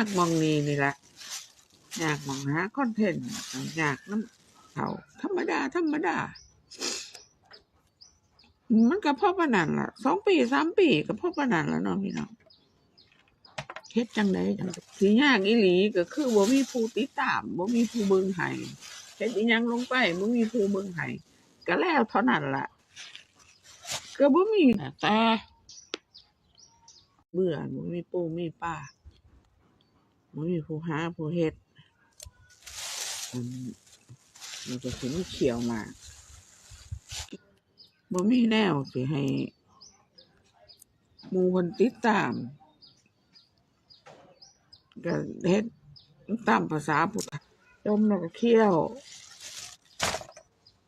ากมองนี้นี่แหละอยากมองหาคอนเทนต์อยากน้ำเขาธรรมดา ธรรมดา มันก็พ่อประนันล่ะสองปีสามปีก็พ่อประนันแล้วเนาะพี่น้องเฮ็ดจังไดจังสิยากอีหลีก็คือบ่มีผู้ติดตามบ่มีผู้เบิ่งให้เฮ็ดอีหยังลงไปบ่มีผู้เบิ่งให้ก็แล้วเท่านั้นล่ะ ก็บ่มีแต่เบื่อบ่มีปู่มีป้า บ่มีผู้หาผู้เฮ็ดอืมมันก็สิมีเขียวมาบ่มีแนวสิให้มู่เพิ่นติดตามก็เฮ็ดตามภาษาพุทธจมแล้วก็เคี่ยว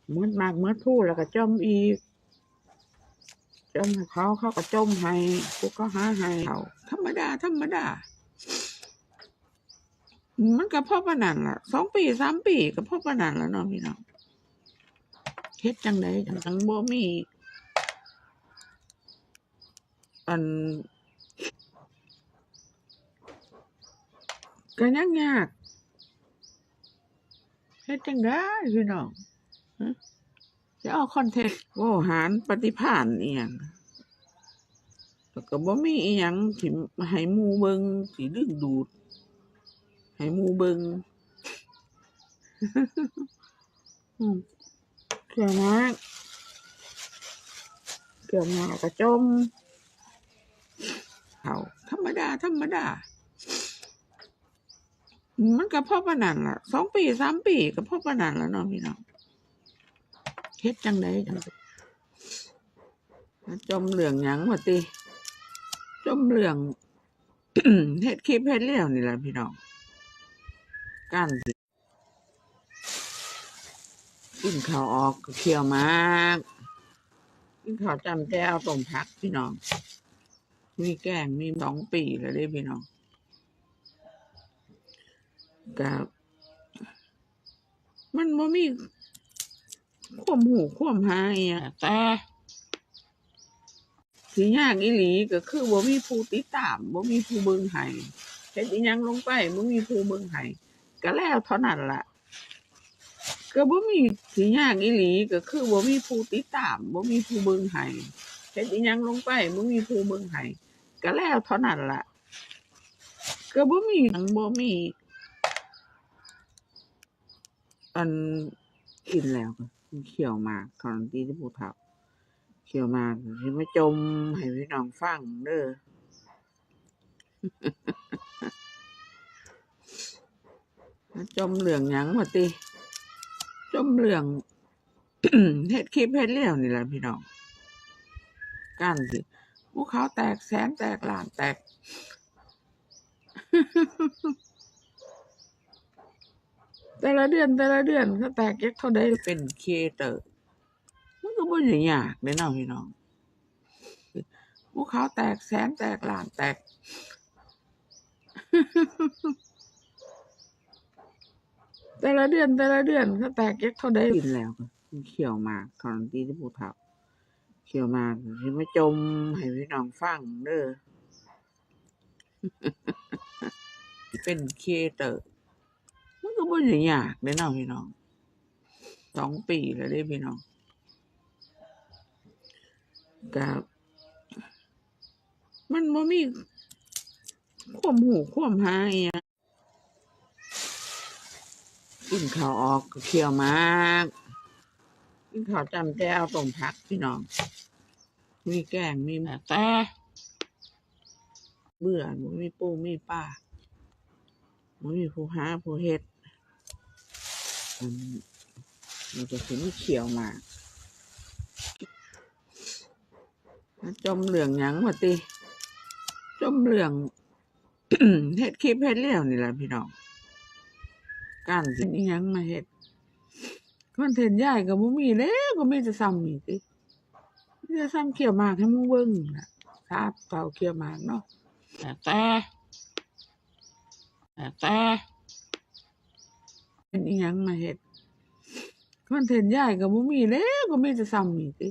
เหมือนมากเหมือนพูดแล้วก็จมอีกจมให้เขาเขาก็จมให้พวกก็หาให้เขาธรรมดา ธรรมดา มันก็พ่อประนันล่ะสองปีสามปีก็พ่อประนันแล้วเนาะพี่น้องเฮ็ดจังไดจังจังบ่มีอันก็ยังยากเฮ็ดจังได้พี่น้องจะเอาคอนเทนต์โอ้หารปฏิภาณอีหยังแล้วก็บ่มีอีหยังที่ให้หมู่เบิงสิดึงดูด ให้หมูเบิงเกี่ยวมากเกี่ยวมากระจมเขาธรรมดา ธรรมดา มันก็พอประนันล่ะสองปีสามปีก็พอประนันแล้วเนาะพี่น้องเฮ็ดจังไดจังจมเหลืองหยังมาติจมเหลืองเฮ็ดคลิปเฮ็ดเลี้ยวนี่แหละพี่น้อง การสิกินข้าวออกเคี่ยวมากกินข้าวจำแจวต้มผักพี่น้อง มีแกงมีสองปีแล้วด้พี่น้องกับมันบ่มีควมหูควมหายอะแต่สิยากอีหลีก็คือบ่มีผู้ติดตามบ่มีผู้เบิ่งให้เฮ็ดอีหยังลงไปบ่มีผู้เบิ่งให้ ก็แล้วเท่านั้นล่ะ ก็บ่มีสิยากอีหลีก็คือบ่มีผู้ติดตามบ่มีผู้เบิ่งให้เฮ็ดอีหยังลงไปบ่มีผู้เบิ่งให้ก็แล้วเท่านั้นล่ะ ก็บ่มีหยังบ่มี อันกินแล้วก็เขียวมากตอนที่ที่ผู้เฒ่าเขียวมากที่มาจมให้พี่น้องฟังเด้อ จมเหลืองยังมาติจมเหลืองเฮ็ดคลิปเฮ็ดเลี้ยวนี่แหละพี่น้องกันสิภูเขาแตกแสนแตกหลานแตก แต่ละเดือนแต่ละเดือนก็แตกเก็กเท่าได้เป็นเอเตอร์มันก็บ่ได้ยากเด้เนาะพี่น้องภูเขาแตกแสนแตกหลานแตก แต่ละเดือนแต่ละเดือนก็แตกเก็กเท่าได้กินแล้วก็เขียวมากตอนที่ที่ผู้เฒ่าเขียวมากที่มาจมให้พี่น้องฟังเด้อเป็นเอเตอร์มันก็บ่ได้ยากเด้เนาะพี่น้องสองปีแล้วเด้พี่น้องกับมันบ่มีความหูความหายอะ กินข้าวออกเคี่ยวมากกินข้าวจำแจวต้มผักพี่น้อง มีแกงมีแต่เบื่อบ่มีปูมีป้าบ่มีผู้หาผู้เฮ็ดมันจะสิมีเขียวมากจมเหลืองยังมาติจมเหลืองเฮ็ดคลิปเฮ็ดเลี้ยวนี่แหละพี่น้อง การสิอีหยังมาเฮ็ดคอนเทนต์ใหญ่ก็บ่มีแล้วก็มีแต่ซ้ำนี่ติมีแต่ซ้ำเขียวหมากให้หมึงเบิ่งน่ะทราบเก่าเขียวหมากเนาะแต่แต่แต่เป็นอีหยังมาเฮ็ดคอนเทนต์ใหญ่ก็บ่มีแล้วก็มีแต่ซ้ำนี่ติ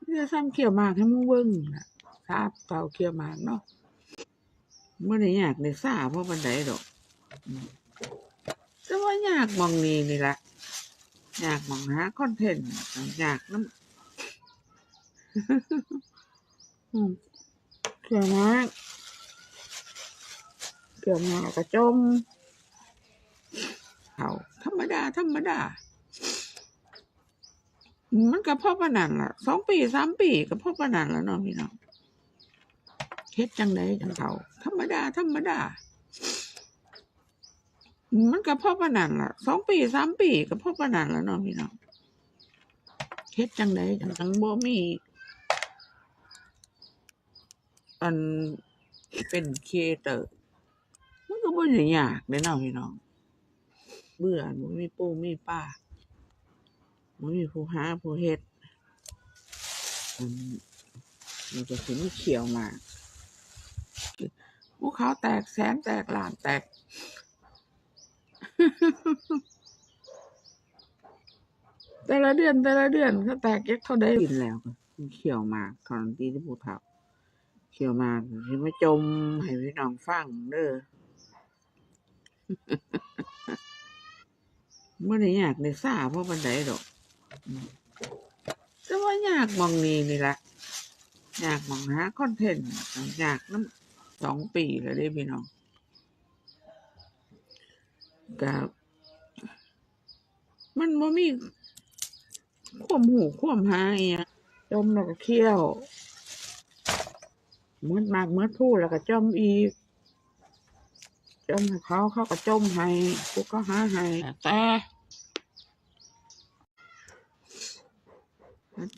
มีแต่ซ้ำเขียวหมากให้หมึงเบิ่งน่ะทราบเก่าเขียวหมากเนาะบ่ได้ยากได้ซ่าเพราะปานใดดอกอืม แต่ว่ายากมองนี้นี่แหละยากมองหาคอนเทนต์ยากน้ำเกี่ยวมากเกี่ยวมากกระจมเขาธรรมดา ธรรมดา มันก็พ่อปนันล่ะสองปีสามปีก็พ่อปนันแล้วเนาะพี่น้องเฮ็ดจังไดจังเขาธรรมดา ธรรมดา มันก็พ่อปนนั้นละสองปีสามปีก็พ่อปนนั้นแล้วเนาะพี่น้องเฮ็ดจังไดจังจังบ่มีอันเป็นเอเตอร์มันก็บ่ได้ยากเด้เนาะพี่น้อง เบื่อบ่มีปู่มีป้าบ่มีผู้หาผู้เฮ็ดอืมมันจะสิมีเขียวมากภูเขาแตกแสนแตกหลานแตก แต่ละเดือนแต่ละเดือนก็แตกเย็กเท่าได้กินแล้วมันเขียวมากตอนที่ที่ผู้เฒ่าเขียวมากสิมาจมให้พี่น้องฟังเด้อบ่อได้ยากได้ซ่าเพราะปานใดดอกอืมแต่ว่ายากมองนี้นี่ล่ะยากมองหาคอนเทนต์ยากนำสองปีแล้วเด้พี่น้อง ก็มันบ่มีความหูความหาอีหยังจมแล้วก็เคี่ยวมืดมากมืดพูดแล้วก็จมอีกจมให้เขาเขาก็จมให้กูก็หาให้แต่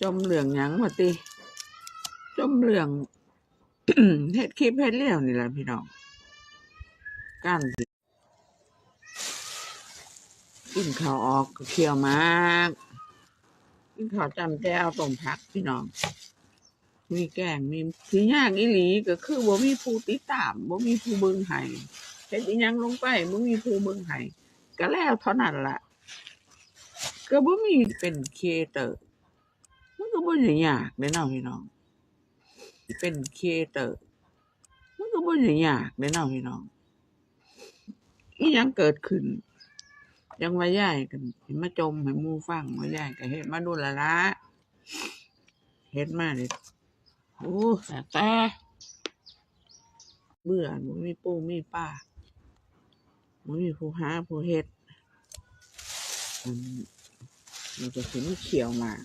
จมเหลืองหยังมาติจมเหลืองเฮ็ดคลิปเฮ็ดเลี้ยวนี่แหละพี่น้องกันสิ กินข้าวออกเคี่ยวมาก กินข้าวจำแจ้วต้มผักพี่น้อง มีแกงมีที่ยากอีหลีก็คือบ่มีผู้ติดตามบ่มีผู้เบิ่งให้เฮ็ดอีหยังลงไปบ่มีผู้เบิ่งให้ก็แล้วเท่านั้นล่ะ ก็บ่มีเป็นเอเตอร์มันก็บ่ได้ยากเด้เนาะพี่น้อง เป็นเอเตอร์มันก็บ่ได้ยากเด้เนาะพี่น้องอีหยังเกิดขึ้น ยังว่ายายกันสิมาจมให้หมู่ฟังว่ายายก็เฮ็ดมาดนและละเฮ็ดมานี่โอ้แต่แต่เบื่อบ่มีปู่มีป้าบ่มีผู้หาผู้เฮ็ดอืมมันจะสิมีเขียวมาก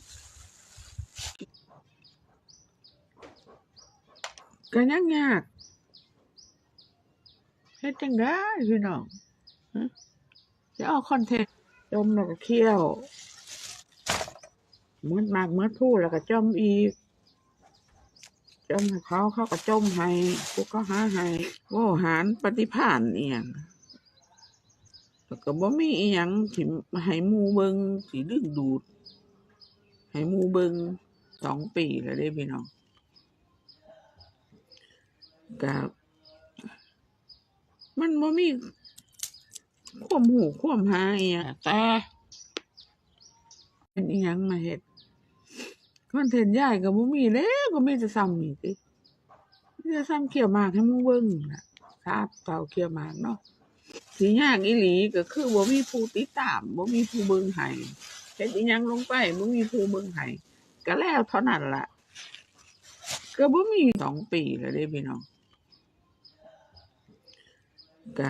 ก็ยังยากเฮ็ดจังได้พี่น้องฮะ จะเอาคอนเทนต์จมแล้วก็เคี่ยวเมืดมากมืดพูดแล้วก็จมอีกจมเขาเขาก็จมให้กูก็หาให้ว่าหารปฏิภาณเอียงแล้วก็บ่มีอีหยังสิให้มูเบิงสิดึงดูด ให้มูเบิงสองปีแล้วเด้พี่น้องก็มันบ่มี ความหูความหาอีหยังแต่เป็นอีหยังมาเฮ็ดคอนเทนต์ยายก็บ่มีแล้วก็มีแต่ซ้ำนี่ติมีแต่ซ้ำเกี่ยวหมากให้หมู่เบิ่งน่ะทราบเก่าเกี่ยวหมากเนาะสิยากอีหลีก็คือบ่มีผู้ติดตามบ่มีผู้เบิ่งให้เฮ็ดอีหยังลงไปบ่มีผู้เบิ่งให้ก็แล้วเท่านั้นล่ะก็บ่มีสองปีแล้วเด้พี่น้องก็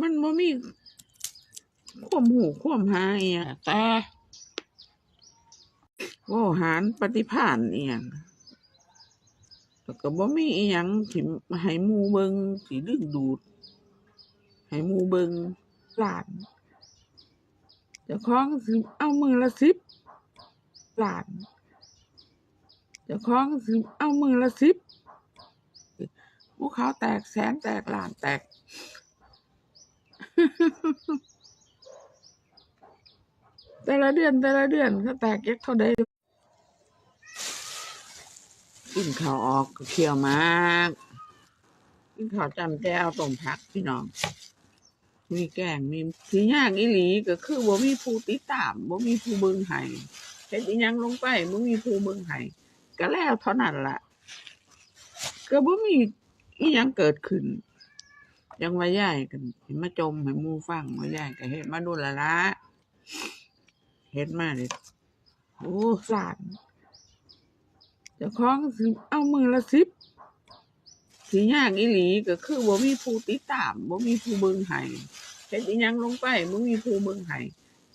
มันบ่มีความหูความหาอีหยังแต่ว่าหารปฏิภาณอีหยังแล้วก็บ่มีอีหยังสิให้หมู่เบิงสิดึงดูด ให้หมู่เบิงล้านเจ้าของสิเอามือละสิบล้านเจ้าของสิเอามือละสิบภูเขาแตกแสนแตกล้านแตก แต่ละเดือนแต่ละเดือนก็แตกเย็กเท่าใดกินข้าวออกเคี่ยวมากกินข้าวจำแจ้วต้มผักพี่น้อง มีแกงมีที่ยากอีหลีก็คือบ่มีผู้ติดตามบ่มีผู้เบิ่งให้เฮ็ดอีหยังลงไปบ่มีผู้เบิ่งให้ก็แล้วเท่านั้นล่ะ ก็บ่มีอีหยังเกิดขึ้น ยังว่ายายกันสิมาจมให้หมู่ฟังว่ายายก็เฮ็ดมาโดนละละเฮ็ดมานี่โอ้สานเจ้าของสิเอามือละ10สิยากอีหลีก็คือบ่มีผู้ติดตามบ่มีผู้เบิ่งให้เฮ็ดอีหยังลงไปบ่มีผู้เบิ่งให้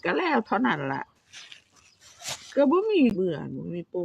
ก็แล้วเท่านั้นล่ะ ก็บ่มีเบื่อบ่มีปู